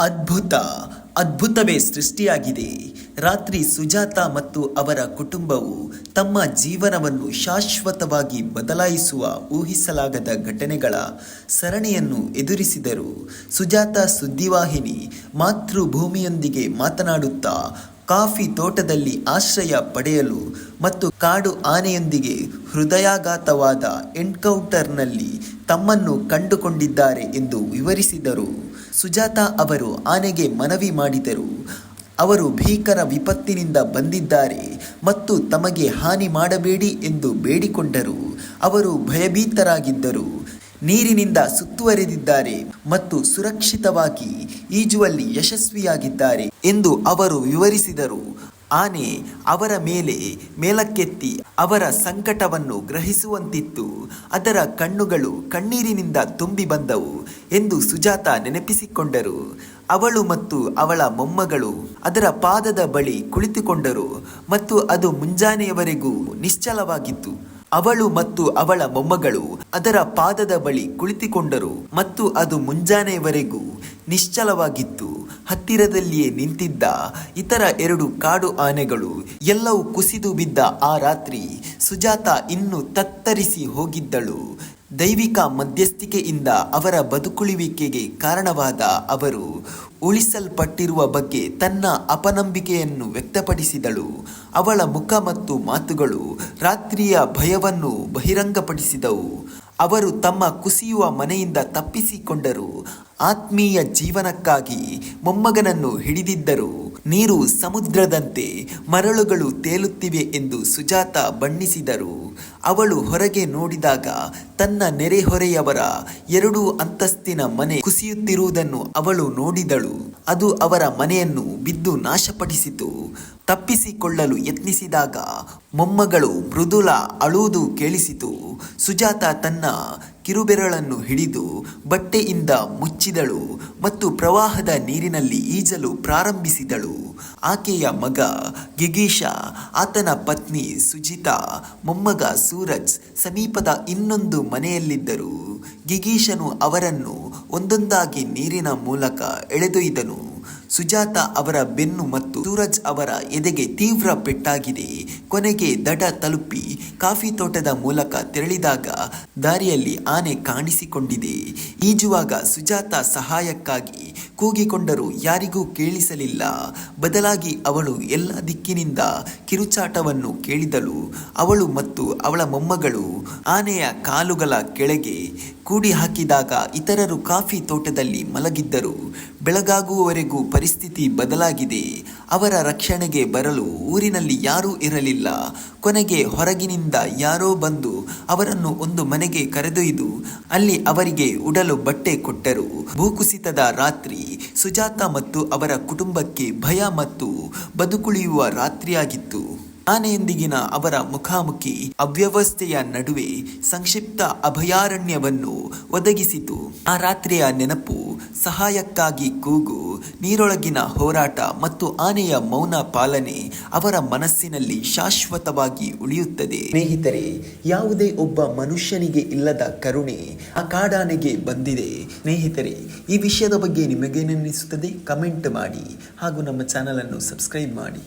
ಅದ್ಭುತ, ಅದ್ಭುತವೇ ಸೃಷ್ಟಿಯಾಗಿದೆ. ರಾತ್ರಿ ಸುಜಾತ ಮತ್ತು ಅವರ ಕುಟುಂಬವು ತಮ್ಮ ಜೀವನವನ್ನು ಶಾಶ್ವತವಾಗಿ ಬದಲಾಯಿಸುವ ಊಹಿಸಲಾಗದ ಘಟನೆಗಳ ಸರಣಿಯನ್ನು ಎದುರಿಸಿದರು. ಸುಜಾತ ಸುದ್ದಿವಾಹಿನಿ ಮಾತೃಭೂಮಿಯೊಂದಿಗೆ ಮಾತನಾಡುತ್ತಾ, ಕಾಫಿ ತೋಟದಲ್ಲಿ ಆಶ್ರಯ ಪಡೆಯಲು ಮತ್ತು ಕಾಡು ಆನೆಯೊಂದಿಗೆ ಹೃದಯಾಘಾತವಾದ ಎನ್ಕೌಂಟರ್ನಲ್ಲಿ ತಮ್ಮನ್ನು ಕಂಡುಕೊಂಡಿದ್ದಾರೆ ಎಂದು ವಿವರಿಸಿದರು. ಸುಜಾತ ಅವರು ಆನೆಗೆ ಮನವಿ ಮಾಡಿದರು. ಅವರು ಭೀಕರ ವಿಪತ್ತಿನಿಂದ ಬಂದಿದ್ದಾರೆ ಮತ್ತು ತಮಗೆ ಹಾನಿ ಮಾಡಬೇಡಿ ಎಂದು ಬೇಡಿಕೊಂಡರು. ಅವರು ಭಯಭೀತರಾಗಿದ್ದರು. ನೀರಿನಿಂದ ಸುತ್ತುವರೆದಿದ್ದಾರೆ ಮತ್ತು ಸುರಕ್ಷಿತವಾಗಿ ಈಜುವಲ್ಲಿ ಯಶಸ್ವಿಯಾಗಿದ್ದಾರೆ ಎಂದು ಅವರು ವಿವರಿಸಿದರು. ಆನೆ ಅವರ ಮೇಲೆ ಮೇಲಕ್ಕೆತ್ತಿ ಅವರ ಸಂಕಟವನ್ನು ಗ್ರಹಿಸುವಂತಿತ್ತು. ಅದರ ಕಣ್ಣುಗಳು ಕಣ್ಣೀರಿನಿಂದ ತುಂಬಿ ಬಂದವು ಎಂದು ಸುಜಾತ ನೆನಪಿಸಿಕೊಂಡರು. ಅವಳು ಮತ್ತು ಅವಳ ಮೊಮ್ಮಗಳು ಅದರ ಪಾದದ ಬಳಿ ಕುಳಿತುಕೊಂಡರು ಮತ್ತು ಅದು ಮುಂಜಾನೆಯವರೆಗೂ ನಿಶ್ಚಲವಾಗಿತ್ತು. ಅವಳು ಮತ್ತು ಅವಳ ಮೊಮ್ಮಗಳು ಅದರ ಪಾದದ ಬಳಿ ಕುಳಿತುಕೊಂಡರು ಮತ್ತು ಅದು ಮುಂಜಾನೆಯವರೆಗೂ ನಿಶ್ಚಲವಾಗಿತ್ತು. ಹತ್ತಿರದಲ್ಲಿಯೇ ನಿಂತಿದ್ದ ಇತರ ಎರಡು ಕಾಡು ಆನೆಗಳು ಎಲ್ಲವೂ ಕುಸಿದು ಬಿದ್ದ ಆ ರಾತ್ರಿ ಸುಜಾತ ಇನ್ನು ತತ್ತರಿಸಿ ಹೋಗಿದ್ದಳು. ದೈವಿಕ ಮಧ್ಯಸ್ಥಿಕೆಯಿಂದ ಅವರ ಬದುಕುಳಿವಿಕೆಗೆ ಕಾರಣವಾದ ಅವರು ಉಳಿಸಲ್ಪಟ್ಟಿರುವ ಬಗ್ಗೆ ತನ್ನ ಅಪನಂಬಿಕೆಯನ್ನು ವ್ಯಕ್ತಪಡಿಸಿದಳು. ಅವಳ ಮುಖ ಮತ್ತು ಮಾತುಗಳು ರಾತ್ರಿಯ ಭಯವನ್ನು ಬಹಿರಂಗಪಡಿಸಿದವು. ಅವರು ತಮ್ಮ ಕುಸಿಯುವ ಮನೆಯಿಂದ ತಪ್ಪಿಸಿಕೊಂಡರು. ಆತ್ಮೀಯ ಜೀವನಕ್ಕಾಗಿ ಮೊಮ್ಮಗನನ್ನು ಹಿಡಿದಿದ್ದರು. ನೀರು ಸಮುದ್ರದಂತೆ ಮರಳುಗಳು ತೇಲುತ್ತಿವೆ ಎಂದು ಸುಜಾತ ಬಣ್ಣಿಸಿದರು. ಅವಳು ಹೊರಗೆ ನೋಡಿದಾಗ ತನ್ನ ನೆರೆಹೊರೆಯವರ ಎರಡು ಅಂತಸ್ತಿನ ಮನೆ ಕುಸಿಯುತ್ತಿರುವುದನ್ನು ಅವಳು ನೋಡಿದಳು. ಅದು ಅವರ ಮನೆಯನ್ನು ಬಿದ್ದು ನಾಶಪಡಿಸಿತು. ತಪ್ಪಿಸಿಕೊಳ್ಳಲು ಯತ್ನಿಸಿದಾಗ ಮೊಮ್ಮಗಳು ಮೃದುಲ ಅಳುವುದು ಕೇಳಿಸಿತು. ಸುಜಾತ ತನ್ನ ಕಿರುಬೆರಳನ್ನು ಹಿಡಿದು ಬಟ್ಟೆಯಿಂದ ಮುಚ್ಚಿದಳು ಮತ್ತು ಪ್ರವಾಹದ ನೀರಿನಲ್ಲಿ ಈಜಲು ಪ್ರಾರಂಭಿಸಿದಳು. ಆಕೆಯ ಮಗ ಗಿಗೀಶ, ಆತನ ಪತ್ನಿ ಸುಜಿತಾ, ಮೊಮ್ಮಗ ಸೂರಜ್ ಸಮೀಪದ ಇನ್ನೊಂದು ಮನೆಯಲ್ಲಿದ್ದರು. ಗಿಗೀಶನು ಅವರನ್ನು ಒಂದೊಂದಾಗಿ ನೀರಿನ ಮೂಲಕ ಎಳೆದೊಯ್ದನು. ಸುಜಾತ ಅವರ ಬೆನ್ನು ಮತ್ತು ಸೂರಜ್ ಅವರ ಎದೆಗೆ ತೀವ್ರ ಪೆಟ್ಟಾಗಿದೆ. ಕೊನೆಗೆ ದಡ ತಲುಪಿ ಕಾಫಿ ತೋಟದ ಮೂಲಕ ತೆರಳಿದಾಗ ದಾರಿಯಲ್ಲಿ ಆನೆ ಕಾಣಿಸಿಕೊಂಡಿದೆ. ಈಜುವಾಗ ಸುಜಾತ ಸಹಾಯಕ್ಕಾಗಿ ಕೂಗಿಕೊಂಡರೂ ಯಾರಿಗೂ ಕೇಳಿಸಲಿಲ್ಲ. ಬದಲಾಗಿ ಅವಳು ಎಲ್ಲ ದಿಕ್ಕಿನಿಂದ ಕಿರುಚಾಟವನ್ನು ಕೇಳಿದಳು. ಅವಳು ಮತ್ತು ಅವಳ ಮೊಮ್ಮಗಳು ಆನೆಯ ಕಾಲುಗಳ ಕೆಳಗೆ ಕೂಡಿ ಹಾಕಿದಾಗ ಇತರರು ಕಾಫಿ ತೋಟದಲ್ಲಿ ಮಲಗಿದ್ದರು. ಬೆಳಗಾಗುವವರೆಗೂ ಪರಿಸ್ಥಿತಿ ಬದಲಾಗಿದೆ. ಅವರ ರಕ್ಷಣೆಗೆ ಬರಲು ಊರಿನಲ್ಲಿ ಯಾರೂ ಇರಲಿಲ್ಲ. ಕೊನೆಗೆ ಹೊರಗಿನಿಂದ ಯಾರೋ ಬಂದು ಅವರನ್ನು ಒಂದು ಮನೆಗೆ ಕರೆದೊಯ್ದು ಅಲ್ಲಿ ಅವರಿಗೆ ಉಡಲು ಬಟ್ಟೆ ಕೊಟ್ಟರು. ಭೂಕುಸಿತದ ರಾತ್ರಿ, ಸುಜಾತ ಮತ್ತು ಅವರ ಕುಟುಂಬಕ್ಕೆ ಭಯ ಮತ್ತು ಬದುಕುಳಿಯುವ ರಾತ್ರಿಯಾಗಿತ್ತು. ಆನೆಯೊಂದಿಗಿನ ಅವರ ಮುಖಾಮುಖಿ ಅವ್ಯವಸ್ಥೆಯ ನಡುವೆ ಸಂಕ್ಷಿಪ್ತ ಅಭಯಾರಣ್ಯವನ್ನು ಒದಗಿಸಿತು. ಆ ರಾತ್ರಿಯ ನೆನಪು ಸಹಾಯಕ್ಕಾಗಿ ಕೂಗು, ನೀರೊಳಗಿನ ಹೋರಾಟ ಮತ್ತು ಆನೆಯ ಮೌನ ಪಾಲನೆ ಅವರ ಮನಸ್ಸಿನಲ್ಲಿ ಶಾಶ್ವತವಾಗಿ ಉಳಿಯುತ್ತದೆ. ಸ್ನೇಹಿತರೆ, ಯಾವುದೇ ಒಬ್ಬ ಮನುಷ್ಯನಿಗೆ ಇಲ್ಲದ ಕರುಣೆ ಆ ಕಾಡಾನೆಗೆ ಬಂದಿದೆ. ಸ್ನೇಹಿತರೆ, ಈ ವಿಷಯದ ಬಗ್ಗೆ ನಿಮಗೇನೆನಿಸುತ್ತದೆ? ಕಮೆಂಟ್ ಮಾಡಿ ಹಾಗೂ ನಮ್ಮ ಚಾನಲನ್ನು ಸಬ್ಸ್ಕ್ರೈಬ್ ಮಾಡಿ.